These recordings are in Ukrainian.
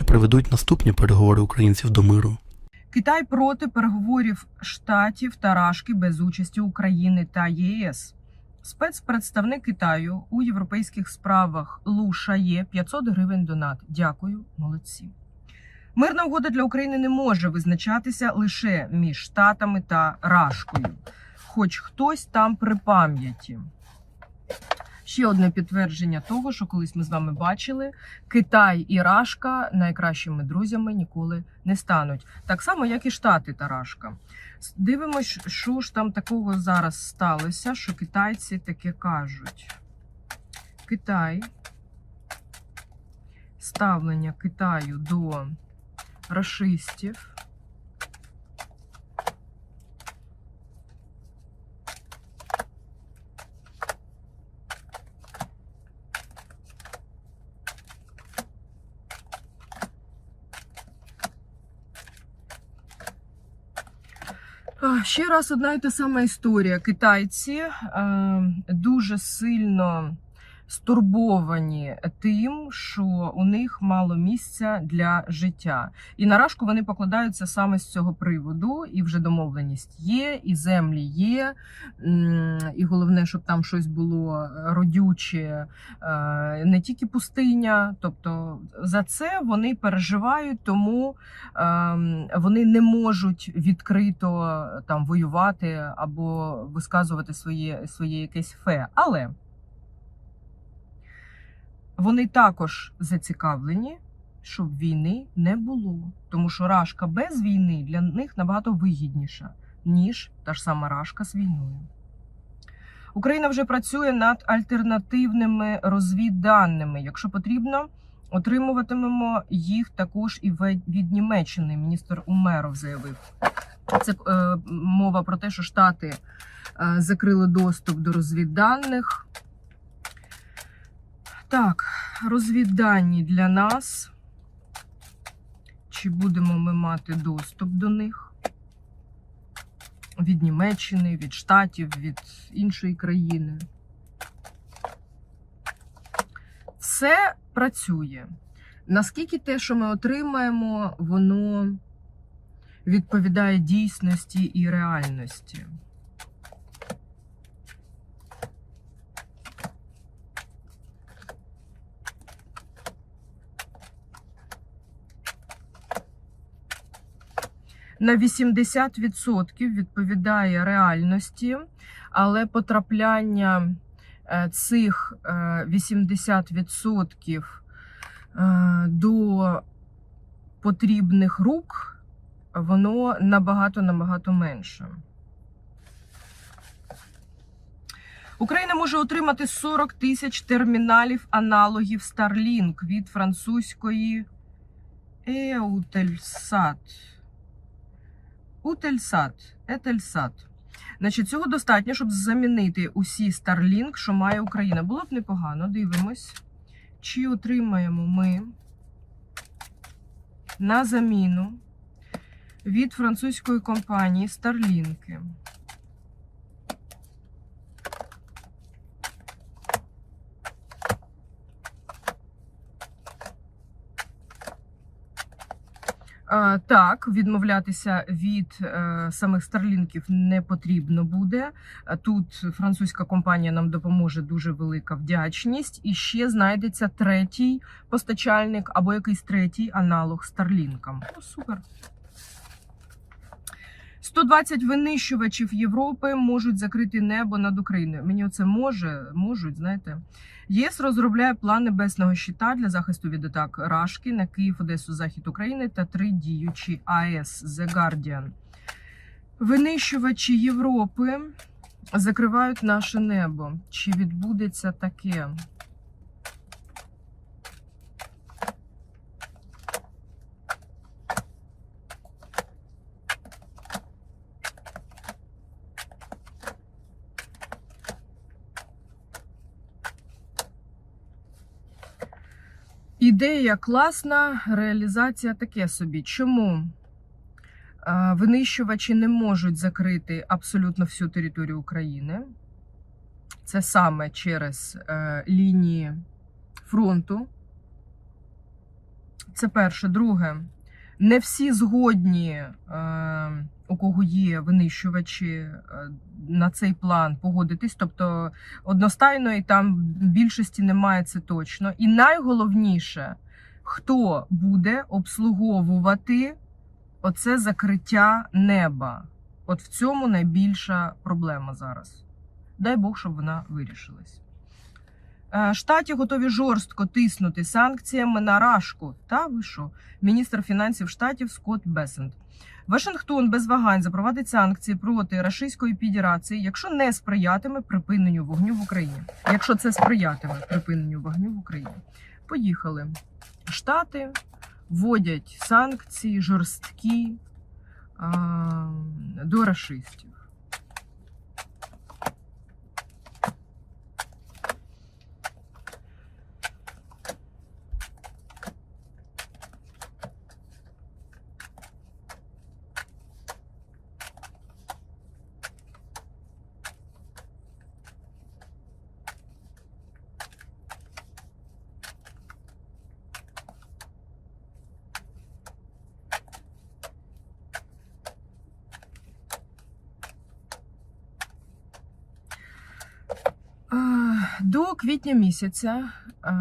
чи приведуть наступні переговори українців до миру. Китай проти переговорів штатів та Рашки без участі України та ЄС. Спецпредставник Китаю у європейських справах Лу Шає 500 гривень донат. Дякую, молодці. Мирна угода для України не може визначатися лише між Штатами та Рашкою, хоч хтось там при пам'яті. Ще одне підтвердження того, що колись ми з вами бачили, Китай і Рашка найкращими друзями ніколи не стануть. Так само, як і Штати та Рашка. Дивимось, що ж там такого зараз сталося, що китайці таке кажуть. Китай. Ставлення Китаю до рашистів. А, Ще раз одна і та сама історія. Китайці е, дуже сильно стурбовані тим, що у них мало місця для життя. І на рашку вони покладаються саме з цього приводу, і вже домовленість є, і землі є. І головне, щоб там щось було родюче, е, не тільки пустиня. Тобто за це вони переживають, тому ем, вони не можуть відкрито там воювати або висказувати своє, своє якесь фе. Але вони також зацікавлені, щоб війни не було. Тому що рашка без війни для них набагато вигідніша, ніж та ж сама рашка з війною. Україна вже працює над альтернативними розвідданими. Якщо потрібно, отримуватимемо їх також і від Німеччини. Міністр Умеров заявив. Це е, мова про те, що Штати е, закрили доступ до розвідданих. Так, розвіддані для нас. Чи будемо ми мати доступ до них? Від Німеччини, від Штатів, від іншої країни. Все працює. Наскільки те, що ми отримаємо, воно відповідає дійсності і реальності? На 80% відповідає реальності, але потрапляння е, цих е, 80% е, до потрібних рук, воно набагато набагато менше. Україна може отримати 40 тисяч терміналів аналогів Starlink від французької Eutelsat. Утельсат, Етельсат. Значить, цього достатньо, щоб замінити усі Starlink, що має Україна. Було б непогано, дивимось, чи отримаємо ми на заміну від французької компанії Starlink. Так, відмовлятися від е, самих старлінків не потрібно буде. Тут французька компанія нам допоможе дуже велика вдячність. І ще знайдеться третій постачальник або якийсь третій аналог старлінкам. Ну, супер. 120 винищувачів Європи можуть закрити небо над Україною. Мені оце може, можуть, знаєте. ЄС розробляє план небесного щита для захисту від атак Рашки на Київ, Одесу, Захід України та три діючі АЕС The Guardian. Винищувачі Європи закривають наше небо. Чи відбудеться таке? Ідея класна, реалізація таке собі. Чому? Винищувачі не можуть закрити абсолютно всю територію України. Це саме через е, лінії фронту. Це перше. Друге, не всі згодні, е, у кого є винищувачі е, на цей план погодитись. Тобто одностайної там більшості немає, це точно. І найголовніше, хто буде обслуговувати оце закриття неба. От в цьому найбільша проблема зараз. Дай Бог, щоб вона вирішилась. Е, Штаті готові жорстко тиснути санкціями на Рашку. Та ви що? Міністр фінансів штатів Скотт Бесент. Вашингтон без вагань запровадить санкції проти Рашистської Федерації, якщо не сприятиме припиненню вогню в Україні. Якщо це сприятиме припиненню вогню в Україні. Поїхали. Штати вводять санкції жорсткі а, до рашистів. Е, До квітня місяця е,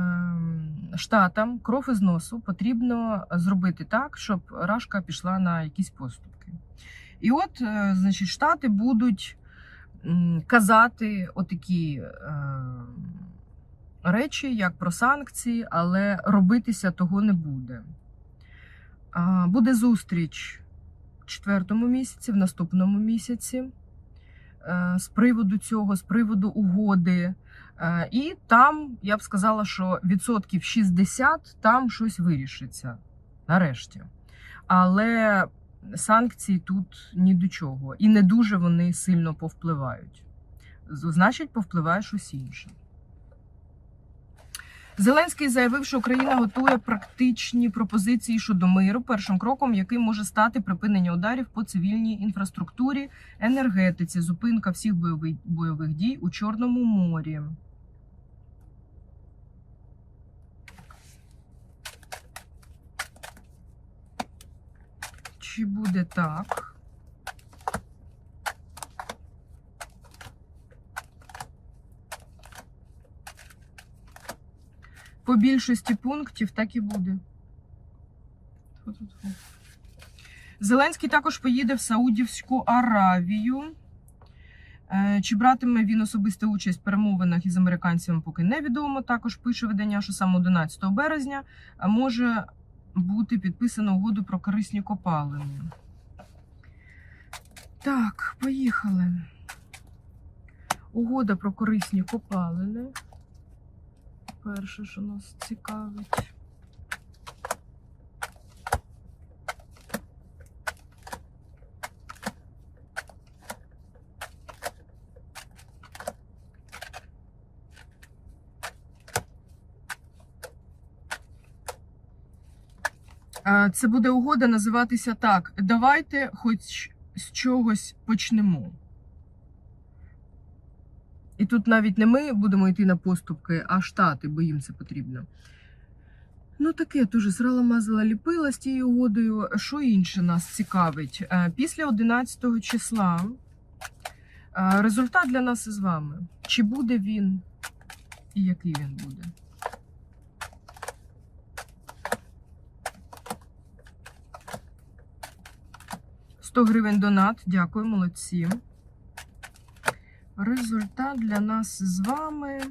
штатам кров із носу потрібно зробити так, щоб рашка пішла на якісь поступки. І от, е, значить, штати будуть казати отакі е, речі, як про санкції, але робитися того не буде. Буде зустріч в четвертому місяці, в наступному місяці е, з приводу цього, з приводу угоди. Е, І там я б сказала, що відсотків 60 там щось вирішиться нарешті. Але санкції тут ні до чого. І не дуже вони сильно повпливають. Значить, повпливає щось інше. Зеленський заявив, що Україна готує практичні пропозиції щодо миру, першим кроком, яким може стати припинення ударів по цивільній інфраструктурі, енергетиці, зупинка всіх бойових, бойових дій у Чорному морі. Чи буде так? По більшості пунктів так і буде. Зеленський також поїде в Саудівську Аравію. Е, Чи братиме він особисту участь в перемовинах із американцями, поки невідомо. Також пише видання, що саме 11 березня може бути підписано угоду про корисні копалини. Так, поїхали. Угода про корисні копалини. Перше, що нас цікавить. Це буде угода називатися так. Давайте хоч з чогось почнемо. І тут навіть не ми будемо йти на поступки, а штати, бо їм це потрібно. Ну, таке дуже срала мазала ліпила з тією угодою. Що інше нас цікавить? Е, Після 11 числа е, результат для нас із вами. Чи буде він і який він буде? «100 гривень донат. Дякую, молодці. Результат для нас з вами.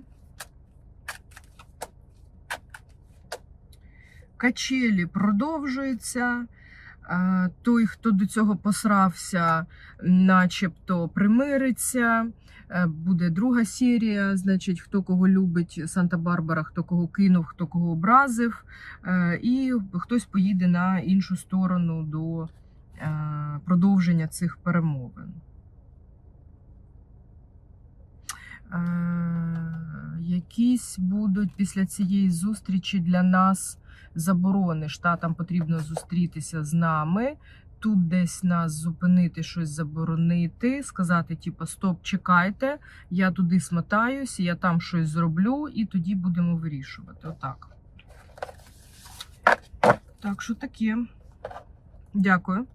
Качелі продовжуються. Той, хто до цього посрався, начебто примириться. Е, Буде друга серія. Значить, хто кого любить Санта-Барбара, хто кого кинув, хто кого образив. Е, І хтось поїде на іншу сторону до продовження цих перемовин. Е, Якісь будуть після цієї зустрічі для нас заборони. Штатам потрібно зустрітися з нами. Тут десь нас зупинити, щось заборонити, сказати, типу, стоп, чекайте, я туди смотаюсь, я там щось зроблю, і тоді будемо вирішувати. Отак. Так що таке. Дякую.